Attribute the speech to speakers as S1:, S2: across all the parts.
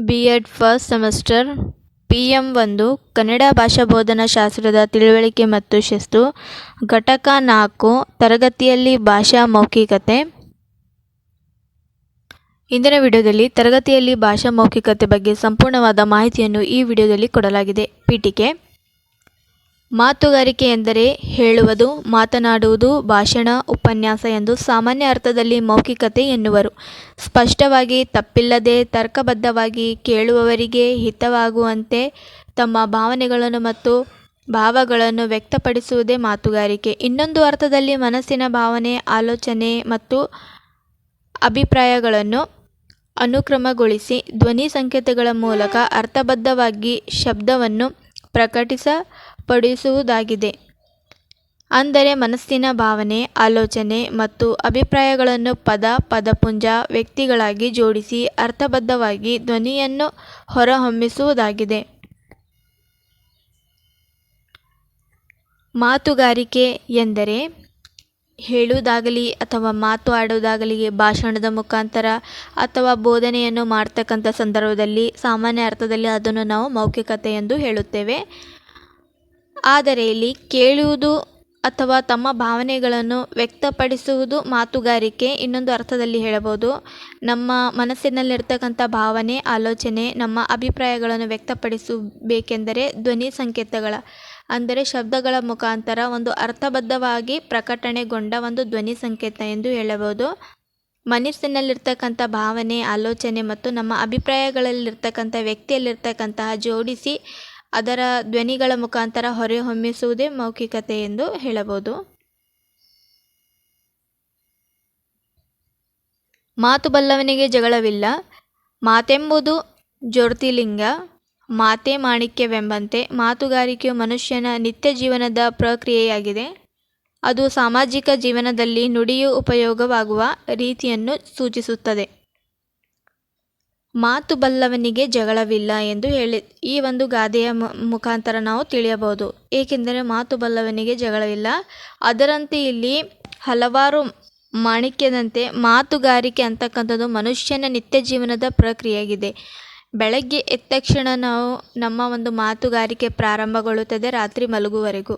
S1: B Ed first semester P M ಒಂದು, ಕನ್ನಡ ಭಾಷಾ ಬೋಧನಾ ಶಾಸ್ತ್ರದ ತಿಳುವಳಿಕೆ ಮತ್ತು ಶಿಸ್ತು, ಘಟಕ ನಾಲ್ಕು, ತರಗತಿಯಲ್ಲಿ ಭಾಷಾ ಮೌಖಿಕತೆ. ಇಂದಿನ ವಿಡಿಯೋದಲ್ಲಿ ತರಗತಿಯಲ್ಲಿ ಭಾಷಾ ಮೌಖಿಕತೆ ಬಗ್ಗೆ ಸಂಪೂರ್ಣವಾದ ಮಾಹಿತಿಯನ್ನು ಈ ವಿಡಿಯೋದಲ್ಲಿ ಕೊಡಲಾಗಿದೆ. ಪೀಠಿಕೆ. ಮಾತುಗಾರಿಕೆ ಎಂದರೆ ಹೇಳುವುದು, ಮಾತನಾಡುವುದು, ಭಾಷಣ, ಉಪನ್ಯಾಸ ಎಂದು ಸಾಮಾನ್ಯ ಅರ್ಥದಲ್ಲಿ ಮೌಖಿಕತೆ ಎನ್ನುವರು. ಸ್ಪಷ್ಟವಾಗಿ ತಪ್ಪಿಲ್ಲದೆ ತರ್ಕಬದ್ಧವಾಗಿ ಕೇಳುವವರಿಗೆ ಹಿತವಾಗುವಂತೆ ತಮ್ಮ ಭಾವನೆಗಳನ್ನು ಮತ್ತು ಭಾವಗಳನ್ನು ವ್ಯಕ್ತಪಡಿಸುವುದೇ ಮಾತುಗಾರಿಕೆ. ಇನ್ನೊಂದು ಅರ್ಥದಲ್ಲಿ ಮನಸ್ಸಿನ ಭಾವನೆ, ಆಲೋಚನೆ ಮತ್ತು ಅಭಿಪ್ರಾಯಗಳನ್ನು ಅನುಕ್ರಮಗೊಳಿಸಿ ಧ್ವನಿ ಸಂಕೇತಗಳ ಮೂಲಕ ಅರ್ಥಬದ್ಧವಾಗಿ ಶಬ್ದವನ್ನು ಪ್ರಕಟಿಸಪಡಿಸುವುದಾಗಿದೆ ಅಂದರೆ ಮನಸ್ಸಿನ ಭಾವನೆ, ಆಲೋಚನೆ ಮತ್ತು ಅಭಿಪ್ರಾಯಗಳನ್ನು ಪದ, ಪದಪುಂಜ ವ್ಯಕ್ತಿಗಳಾಗಿ ಜೋಡಿಸಿ ಅರ್ಥಬದ್ಧವಾಗಿ ಧ್ವನಿಯನ್ನು ಹೊರಹೊಮ್ಮಿಸುವುದಾಗಿದೆ. ಮಾತುಗಾರಿಕೆ ಎಂದರೆ ಹೇಳುವುದಾಗಲಿ ಅಥವಾ ಮಾತು ಆಡುವುದಾಗಲಿ, ಭಾಷಣದ ಮುಖಾಂತರ ಅಥವಾ ಬೋಧನೆಯನ್ನು ಮಾಡ್ತಕ್ಕಂಥ ಸಂದರ್ಭದಲ್ಲಿ ಸಾಮಾನ್ಯ ಅರ್ಥದಲ್ಲಿ ಅದನ್ನು ನಾವು ಮೌಖಿಕತೆ ಎಂದು ಹೇಳುತ್ತೇವೆ. ಆದರೆ ಇಲ್ಲಿ ಕೇಳುವುದು ಅಥವಾ ತಮ್ಮ ಭಾವನೆಗಳನ್ನು ವ್ಯಕ್ತಪಡಿಸುವುದು ಮಾತುಗಾರಿಕೆ. ಇನ್ನೊಂದು ಅರ್ಥದಲ್ಲಿ ಹೇಳಬಹುದು, ನಮ್ಮ ಮನಸ್ಸಿನಲ್ಲಿರ್ತಕ್ಕಂಥ ಭಾವನೆ, ಆಲೋಚನೆ, ನಮ್ಮ ಅಭಿಪ್ರಾಯಗಳನ್ನು ವ್ಯಕ್ತಪಡಿಸಬೇಕೆಂದರೆ ಧ್ವನಿ ಸಂಕೇತಗಳ, ಅಂದರೆ ಶಬ್ದಗಳ ಮುಖಾಂತರ ಒಂದು ಅರ್ಥಬದ್ಧವಾಗಿ ಪ್ರಕಟಣೆಗೊಂಡ ಒಂದು ಧ್ವನಿ ಸಂಕೇತ ಎಂದು ಹೇಳಬಹುದು. ಮನಸ್ಸಿನಲ್ಲಿರ್ತಕ್ಕಂಥ ಭಾವನೆ, ಆಲೋಚನೆ ಮತ್ತು ನಮ್ಮ ಅಭಿಪ್ರಾಯಗಳಲ್ಲಿರ್ತಕ್ಕಂಥ ವ್ಯಕ್ತಿಯಲ್ಲಿರ್ತಕ್ಕಂತಹ ಜೋಡಿಸಿ ಅದರ ಧ್ವನಿಗಳ ಮುಖಾಂತರ ಹೊರಹೊಮ್ಮಿಸುವುದೇ ಮೌಖಿಕತೆ ಎಂದು ಹೇಳಬಹುದು. ಮಾತು ಬಲ್ಲವನಿಗೆ ಜಗಳವಿಲ್ಲ. ಮಾತೆಂಬುದು ಜ್ಯೋತಿರ್ಲಿಂಗ ಮಾತೆ ಮಾಣಿಕ್ಯವೆಂಬಂತೆ ಮಾತುಗಾರಿಕೆಯು ಮನುಷ್ಯನ ನಿತ್ಯ ಜೀವನದ ಪ್ರಕ್ರಿಯೆಯಾಗಿದೆ. ಅದು ಸಾಮಾಜಿಕ ಜೀವನದಲ್ಲಿ ನುಡಿಯು ಉಪಯೋಗವಾಗುವ ರೀತಿಯನ್ನು ಸೂಚಿಸುತ್ತದೆ. ಮಾತು ಬಲ್ಲವನಿಗೆ ಜಗಳವಿಲ್ಲ ಎಂದು ಹೇಳಿ, ಈ ಒಂದು ಗಾದೆಯ ಮುಖಾಂತರ ನಾವು ತಿಳಿಯಬಹುದು. ಏಕೆಂದರೆ ಮಾತು ಬಲ್ಲವನಿಗೆ ಜಗಳವಿಲ್ಲ. ಅದರಂತೆ ಇಲ್ಲಿ ಹಲವಾರು ಮಾಣಿಕ್ಯದಂತೆ ಮಾತುಗಾರಿಕೆ ಅಂತಕ್ಕಂಥದ್ದು ಮನುಷ್ಯನ ನಿತ್ಯ ಜೀವನದ ಪ್ರಕ್ರಿಯೆಯಾಗಿದೆ. ಬೆಳಗ್ಗೆ ಎದ್ದ ತಕ್ಷಣ ನಾವು ನಮ್ಮ ಒಂದು ಮಾತುಗಾರಿಕೆ ಪ್ರಾರಂಭಗೊಳ್ಳುತ್ತದೆ ರಾತ್ರಿ ಮಲಗುವವರೆಗೂ.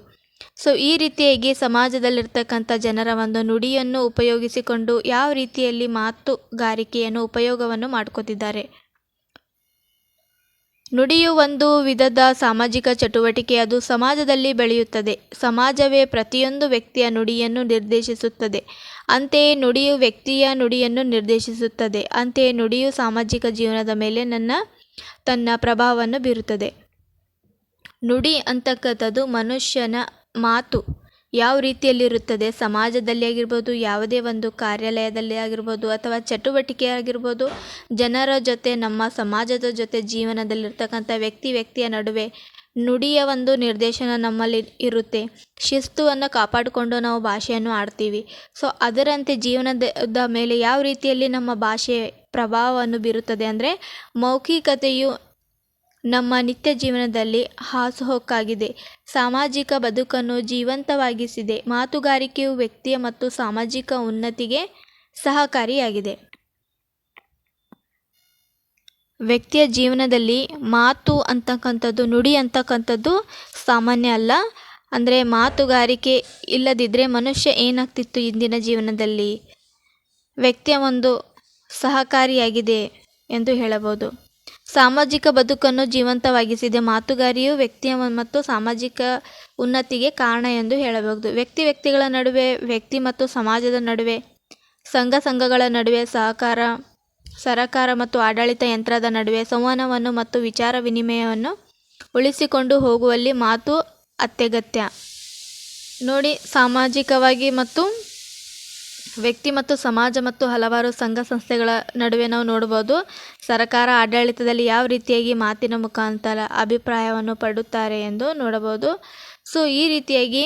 S1: ಸೊ ಈ ರೀತಿಯಾಗಿ ಸಮಾಜದಲ್ಲಿರ್ತಕ್ಕಂಥ ಜನರ ಒಂದು ನುಡಿಯನ್ನು ಉಪಯೋಗಿಸಿಕೊಂಡು ಯಾವ ರೀತಿಯಲ್ಲಿ ಮಾತುಗಾರಿಕೆಯನ್ನು, ಉಪಯೋಗವನ್ನು ಮಾಡ್ಕೋತಿದ್ದಾರೆ. ನುಡಿಯು ಒಂದು ವಿಧದ ಸಾಮಾಜಿಕ ಚಟುವಟಿಕೆ, ಅದು ಸಮಾಜದಲ್ಲಿ ಬೆಳೆಯುತ್ತದೆ. ಸಮಾಜವೇ ಪ್ರತಿಯೊಂದು ವ್ಯಕ್ತಿಯ ನುಡಿಯನ್ನು ನಿರ್ದೇಶಿಸುತ್ತದೆ. ಅಂತೆಯೇ ನುಡಿಯು ವ್ಯಕ್ತಿಯ ನುಡಿಯನ್ನು ನಿರ್ದೇಶಿಸುತ್ತದೆ. ಅಂತೆಯೇ ನುಡಿಯು ಸಾಮಾಜಿಕ ಜೀವನದ ಮೇಲೆ ನನ್ನ, ತನ್ನ ಪ್ರಭಾವವನ್ನು ಬೀರುತ್ತದೆ. ನುಡಿ ಅಂತಕ್ಕಂಥದ್ದು ಮನುಷ್ಯನ ಮಾತು ಯಾವ ರೀತಿಯಲ್ಲಿರುತ್ತದೆ? ಸಮಾಜದಲ್ಲಿ ಆಗಿರ್ಬೋದು, ಯಾವುದೇ ಒಂದು ಕಾರ್ಯಾಲಯದಲ್ಲಿ ಆಗಿರ್ಬೋದು ಅಥವಾ ಚಟುವಟಿಕೆ ಆಗಿರ್ಬೋದು, ಜನರ ಜೊತೆ, ನಮ್ಮ ಸಮಾಜದ ಜೊತೆ ಜೀವನದಲ್ಲಿರ್ತಕ್ಕಂಥ ವ್ಯಕ್ತಿ, ವ್ಯಕ್ತಿಯ ನಡುವೆ ನುಡಿಯ ಒಂದು ನಿರ್ದೇಶನ ನಮ್ಮಲ್ಲಿ ಇರುತ್ತೆ. ಶಿಸ್ತುವನ್ನು ಕಾಪಾಡಿಕೊಂಡು ನಾವು ಭಾಷೆಯನ್ನು ಆಡ್ತೀವಿ. ಸೊ ಅದರಂತೆ ಜೀವನದ ಮೇಲೆ ಯಾವ ರೀತಿಯಲ್ಲಿ ನಮ್ಮ ಭಾಷೆ ಪ್ರಭಾವವನ್ನು ಬೀರುತ್ತದೆ ಅಂದರೆ, ಮೌಖಿಕತೆಯು ನಮ್ಮ ನಿತ್ಯ ಜೀವನದಲ್ಲಿ ಹಾಸುಹೊಕ್ಕಾಗಿದೆ. ಸಾಮಾಜಿಕ ಬದುಕನ್ನು ಜೀವಂತವಾಗಿಸಿದೆ. ಮಾತುಗಾರಿಕೆಯು ವ್ಯಕ್ತಿಯ ಮತ್ತು ಸಾಮಾಜಿಕ ಉನ್ನತಿಗೆ ಸಹಕಾರಿಯಾಗಿದೆ. ವ್ಯಕ್ತಿಯ ಜೀವನದಲ್ಲಿ ಮಾತು ಅಂತಕ್ಕಂಥದ್ದು, ನುಡಿ ಅಂತಕ್ಕಂಥದ್ದು ಸಾಮಾನ್ಯ ಅಲ್ಲ. ಅಂದರೆ ಮಾತುಗಾರಿಕೆ ಇಲ್ಲದಿದ್ದರೆ ಮನುಷ್ಯ ಏನಾಗ್ತಿತ್ತು ಇಂದಿನ ಜೀವನದಲ್ಲಿ? ವ್ಯಕ್ತಿಯ ಒಂದು ಸಹಕಾರಿಯಾಗಿದೆ ಎಂದು ಹೇಳಬಹುದು. ಸಾಮಾಜಿಕ ಬದುಕನ್ನು ಜೀವಂತವಾಗಿಸಿದೆ. ಮಾತುಗಾರಿಯು ವ್ಯಕ್ತಿಯ ಮತ್ತು ಸಾಮಾಜಿಕ ಉನ್ನತಿಗೆ ಕಾರಣ ಎಂದು ಹೇಳಬಹುದು. ವ್ಯಕ್ತಿ ವ್ಯಕ್ತಿಗಳ ನಡುವೆ, ವ್ಯಕ್ತಿ ಮತ್ತು ಸಮಾಜದ ನಡುವೆ, ಸಂಘ ಸಂಘಗಳ ನಡುವೆ, ಸಹಕಾರ, ಸರಕಾರ ಮತ್ತು ಆಡಳಿತ ಯಂತ್ರದ ನಡುವೆ ಸಂವಹನವನ್ನು ಮತ್ತು ವಿಚಾರ ವಿನಿಮಯವನ್ನು ಉಳಿಸಿಕೊಂಡು ಹೋಗುವಲ್ಲಿ ಮಾತು ಅತ್ಯಗತ್ಯ. ನೋಡಿ, ಸಾಮಾಜಿಕವಾಗಿ ಮತ್ತು ವ್ಯಕ್ತಿ ಮತ್ತು ಸಮಾಜ ಮತ್ತು ಹಲವಾರು ಸಂಘ ಸಂಸ್ಥೆಗಳ ನಡುವೆ ನಾವು ನೋಡ್ಬೋದು ಸರಕಾರ ಆಡಳಿತದಲ್ಲಿ ಯಾವ ರೀತಿಯಾಗಿ ಮಾತಿನ ಮುಖಾಂತರ ಅಭಿಪ್ರಾಯವನ್ನು ಪಡುತ್ತಾರೆ ಎಂದು ನೋಡಬಹುದು. ಸೊ, ಈ ರೀತಿಯಾಗಿ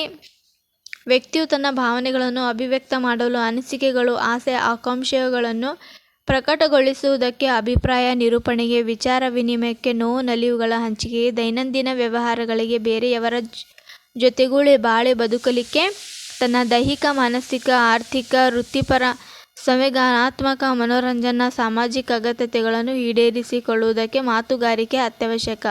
S1: ವ್ಯಕ್ತಿಯು ತನ್ನ ಭಾವನೆಗಳನ್ನು ಅಭಿವ್ಯಕ್ತ ಮಾಡಲು ಅನಿಸಿಕೆಗಳು, ಆಸೆ, ಆಕಾಂಕ್ಷೆಗಳನ್ನು ಪ್ರಕಟಗೊಳಿಸುವುದಕ್ಕೆ ಅಭಿಪ್ರಾಯ, ನಿರೂಪಣೆಗೆ, ವಿಚಾರ ವಿನಿಮಯಕ್ಕೆ ನೋವು, ನಲಿವುಗಳ ಹಂಚಿಕೆಗೆ, ದೈನಂದಿನ ವ್ಯವಹಾರಗಳಿಗೆ, ಬೇರೆಯವರ ಜೊತೆಗೂಳಿ, ಬಾಳೆ ಬದುಕಲಿಕ್ಕೆ ತನ್ನ ದೈಹಿಕ, ಮಾನಸಿಕ, ಆರ್ಥಿಕ, ವೃತ್ತಿಪರ, ಸಂವಿಧಾನಾತ್ಮಕ, ಮನೋರಂಜನಾ, ಸಾಮಾಜಿಕ ಅಗತ್ಯತೆಗಳನ್ನು ಈಡೇರಿಸಿಕೊಳ್ಳುವುದಕ್ಕೆ ಮಾತುಗಾರಿಕೆ ಅತ್ಯವಶ್ಯಕ.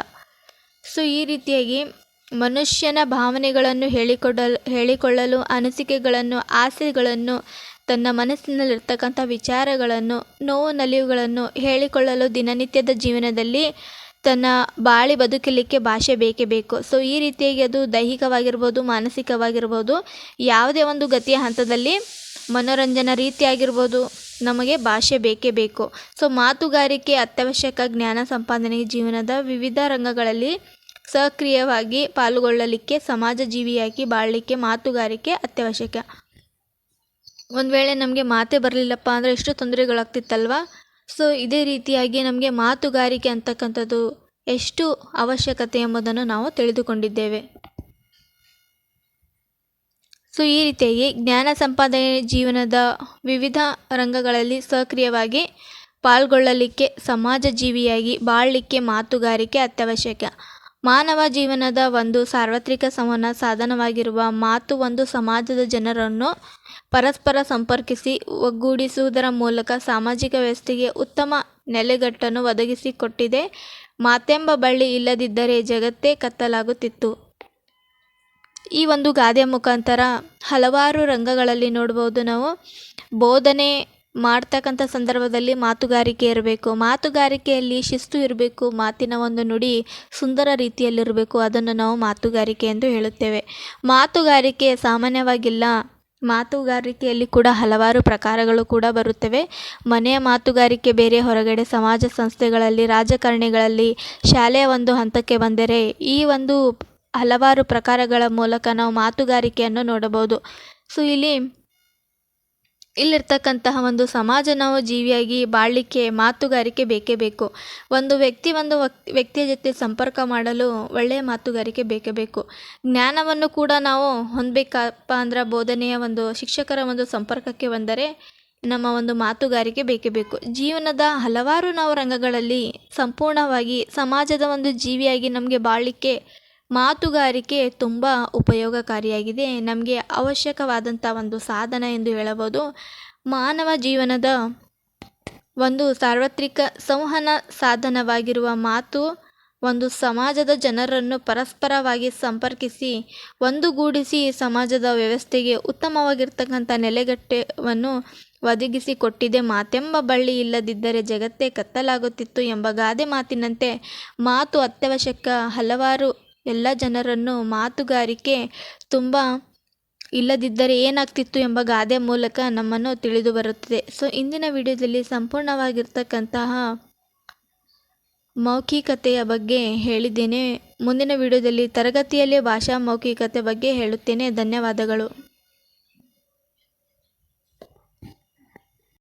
S1: ಸೊ, ಈ ರೀತಿಯಾಗಿ ಮನುಷ್ಯನ ಭಾವನೆಗಳನ್ನು ಹೇಳಿಕೊಡಲು, ಹೇಳಿಕೊಳ್ಳಲು, ಅನಿಸಿಕೆಗಳನ್ನು, ಆಸೆಗಳನ್ನು, ತನ್ನ ಮನಸ್ಸಿನಲ್ಲಿರ್ತಕ್ಕಂಥ ವಿಚಾರಗಳನ್ನು, ನೋವು, ನಲಿವುಗಳನ್ನು ಹೇಳಿಕೊಳ್ಳಲು ದಿನನಿತ್ಯದ ಜೀವನದಲ್ಲಿ ತನ್ನ ಬಾಳಿ ಬದುಕಲಿಕ್ಕೆ ಭಾಷೆ ಬೇಕೇ ಬೇಕು. ಸೊ ಈ ರೀತಿಯಾಗಿ ಅದು ದೈಹಿಕವಾಗಿರ್ಬೋದು, ಮಾನಸಿಕವಾಗಿರ್ಬೋದು, ಯಾವುದೇ ಒಂದು ಗತಿಯ ಹಂತದಲ್ಲಿ ಮನೋರಂಜನಾ ರೀತಿಯಾಗಿರ್ಬೋದು ನಮಗೆ ಭಾಷೆ ಬೇಕೇ ಬೇಕು. ಸೊ ಮಾತುಗಾರಿಕೆ ಅತ್ಯವಶ್ಯಕ ಜ್ಞಾನ ಸಂಪಾದನೆಗೆ ಜೀವನದ ವಿವಿಧ ರಂಗಗಳಲ್ಲಿ ಸಕ್ರಿಯವಾಗಿ ಪಾಲ್ಗೊಳ್ಳಲಿಕ್ಕೆ ಸಮಾಜ ಜೀವಿಯಾಗಿ ಬಾಳಲಿಕ್ಕೆ ಮಾತುಗಾರಿಕೆ ಅತ್ಯವಶ್ಯಕ. ಒಂದು ವೇಳೆ ನಮಗೆ ಮಾತೇ ಬರಲಿಲ್ಲಪ್ಪ ಅಂದರೆ ಎಷ್ಟು ತೊಂದರೆಗಳಾಗ್ತಿತ್ತಲ್ವ? ಸೊ ಇದೇ ರೀತಿಯಾಗಿ ನಮಗೆ ಮಾತುಗಾರಿಕೆ ಅಂತಕ್ಕಂಥದ್ದು ಎಷ್ಟು ಅವಶ್ಯಕತೆ ಎಂಬುದನ್ನು ನಾವು ತಿಳಿದುಕೊಂಡಿದ್ದೇವೆ. ಸೊ ಈ ರೀತಿಯಾಗಿ ಜ್ಞಾನ ಸಂಪಾದನೆ ಜೀವನದ ವಿವಿಧ ರಂಗಗಳಲ್ಲಿ ಸಕ್ರಿಯವಾಗಿ ಪಾಲ್ಗೊಳ್ಳಲಿಕ್ಕೆ ಸಮಾಜ ಜೀವಿಯಾಗಿ ಬಾಳಲಿಕ್ಕೆ ಮಾತುಗಾರಿಕೆ ಅತ್ಯವಶ್ಯಕ. ಮಾನವ ಜೀವನದ ಒಂದು ಸಾರ್ವತ್ರಿಕ ಸಂವಹನ ಸಾಧನವಾಗಿರುವ ಮಾತು ಒಂದು ಸಮಾಜದ ಜನರನ್ನು ಪರಸ್ಪರ ಸಂಪರ್ಕಿಸಿ, ಒಗ್ಗೂಡಿಸುವುದರ ಮೂಲಕ ಸಾಮಾಜಿಕ ವ್ಯವಸ್ಥೆಗೆ ಉತ್ತಮ ನೆಲೆಗಟ್ಟನ್ನು ಒದಗಿಸಿಕೊಟ್ಟಿದೆ. ಮಾತೆಂಬ ಬಳ್ಳಿ ಇಲ್ಲದಿದ್ದರೆ ಜಗತ್ತೇ ಕತ್ತಲಾಗುತ್ತಿತ್ತು. ಈ ಒಂದು ಗಾದೆಯ ಮುಖಾಂತರ ಹಲವಾರು ರಂಗಗಳಲ್ಲಿ ನೋಡ್ಬೋದು ನಾವು. ಬೋಧನೆ ಮಾಡ್ತಕ್ಕಂಥ ಸಂದರ್ಭದಲ್ಲಿ ಮಾತುಗಾರಿಕೆ ಇರಬೇಕು. ಮಾತುಗಾರಿಕೆಯಲ್ಲಿ ಶಿಸ್ತು ಇರಬೇಕು. ಮಾತಿನ ಒಂದು ನುಡಿ ಸುಂದರ ರೀತಿಯಲ್ಲಿರಬೇಕು. ಅದನ್ನು ನಾವು ಮಾತುಗಾರಿಕೆ ಎಂದು ಹೇಳುತ್ತೇವೆ. ಮಾತುಗಾರಿಕೆ ಸಾಮಾನ್ಯವಾಗಿಲ್ಲ. ಮಾತುಗಾರಿಕೆಯಲ್ಲಿ ಕೂಡ ಹಲವಾರು ಪ್ರಕಾರಗಳು ಕೂಡ ಬರುತ್ತವೆ. ಮನೆಯ ಮಾತುಗಾರಿಕೆ ಬೇರೆ, ಹೊರಗಡೆ ಸಮಾಜ ಸಂಸ್ಥೆಗಳಲ್ಲಿ, ರಾಜಕಾರಣಿಗಳಲ್ಲಿ, ಶಾಲೆಯ ಒಂದು ಹಂತಕ್ಕೆ ಬಂದರೆ ಈ ಒಂದು ಹಲವಾರು ಪ್ರಕಾರಗಳ ಮೂಲಕ ನಾವು ಮಾತುಗಾರಿಕೆಯನ್ನು ನೋಡಬಹುದು. ಸೊ, ಇಲ್ಲಿ ಇಲ್ಲಿರ್ತಕ್ಕಂತಹ ಒಂದು ಸಮಾಜ ನಾವು ಜೀವಿಯಾಗಿ ಬಾಳಲಿಕ್ಕೆ, ಮಾತುಗಾರಿಕೆ ಬೇಕೇ ಬೇಕು. ಒಂದು ವ್ಯಕ್ತಿ ಒಂದು ವ್ಯಕ್ತಿಯ ಜೊತೆ ಸಂಪರ್ಕ ಮಾಡಲು ಒಳ್ಳೆಯ ಮಾತುಗಾರಿಕೆ ಬೇಕೇ ಬೇಕು. ಜ್ಞಾನವನ್ನು ಕೂಡ ನಾವು ಹೊಂದಬೇಕಪ್ಪ ಅಂದ್ರೆ ಬೋಧನೆಯ ಒಂದು, ಶಿಕ್ಷಕರ ಒಂದು ಸಂಪರ್ಕಕ್ಕೆ ಬಂದರೆ ನಮ್ಮ ಒಂದು ಮಾತುಗಾರಿಕೆ ಬೇಕೇ ಬೇಕು. ಜೀವನದ ಹಲವಾರು ನಾವು ರಂಗಗಳಲ್ಲಿ ಸಂಪೂರ್ಣವಾಗಿ ಸಮಾಜದ ಒಂದು ಜೀವಿಯಾಗಿ ನಮಗೆ ಬಾಳಲಿಕ್ಕೆ ಮಾತುಗಾರಿಕೆ ತುಂಬ ಉಪಯೋಗಕಾರಿಯಾಗಿದೆ. ನಮಗೆ ಅವಶ್ಯಕವಾದಂಥ ಒಂದು ಸಾಧನ ಎಂದು ಹೇಳಬಹುದು. ಮಾನವ ಜೀವನದ ಒಂದು ಸಾರ್ವತ್ರಿಕ ಸಂವಹನ ಸಾಧನವಾಗಿರುವ ಮಾತು ಒಂದು ಸಮಾಜದ ಜನರನ್ನು ಪರಸ್ಪರವಾಗಿ ಸಂಪರ್ಕಿಸಿ, ಒಂದುಗೂಡಿಸಿ ಸಮಾಜದ ವ್ಯವಸ್ಥೆಗೆ ಉತ್ತಮವಾಗಿರ್ತಕ್ಕಂಥ ನೆಲೆಗಟ್ಟವನ್ನು ಒದಗಿಸಿಕೊಟ್ಟಿದೆ. ಮಾತೆಂಬ ಬಳ್ಳಿ ಇಲ್ಲದಿದ್ದರೆ ಜಗತ್ತೇ ಕತ್ತಲಾಗುತ್ತಿತ್ತು ಎಂಬ ಗಾದೆ ಮಾತಿನಂತೆ ಮಾತು ಅತ್ಯವಶ್ಯಕ ಹಲವಾರು ಎಲ್ಲ ಜನರನ್ನು ಮಾತುಗಾರಿಕೆ ತುಂಬ ಇಲ್ಲದಿದ್ದರೆ ಏನಾಗ್ತಿತ್ತು ಎಂಬ ಗಾದೆ ಮೂಲಕ ನಮ್ಮನ್ನು ತಿಳಿದು ಬರುತ್ತದೆ. ಸೊ ಇಂದಿನ ವಿಡಿಯೋದಲ್ಲಿ ಸಂಪೂರ್ಣವಾಗಿರ್ತಕ್ಕಂತಹ ಮೌಖಿಕತೆಯ ಬಗ್ಗೆ ಹೇಳಿದ್ದೇನೆ. ಮುಂದಿನ ವಿಡಿಯೋದಲ್ಲಿ ತರಗತಿಯಲ್ಲಿ ಭಾಷಾ ಮೌಖಿಕತೆ ಬಗ್ಗೆ ಹೇಳುತ್ತೇನೆ. ಧನ್ಯವಾದಗಳು.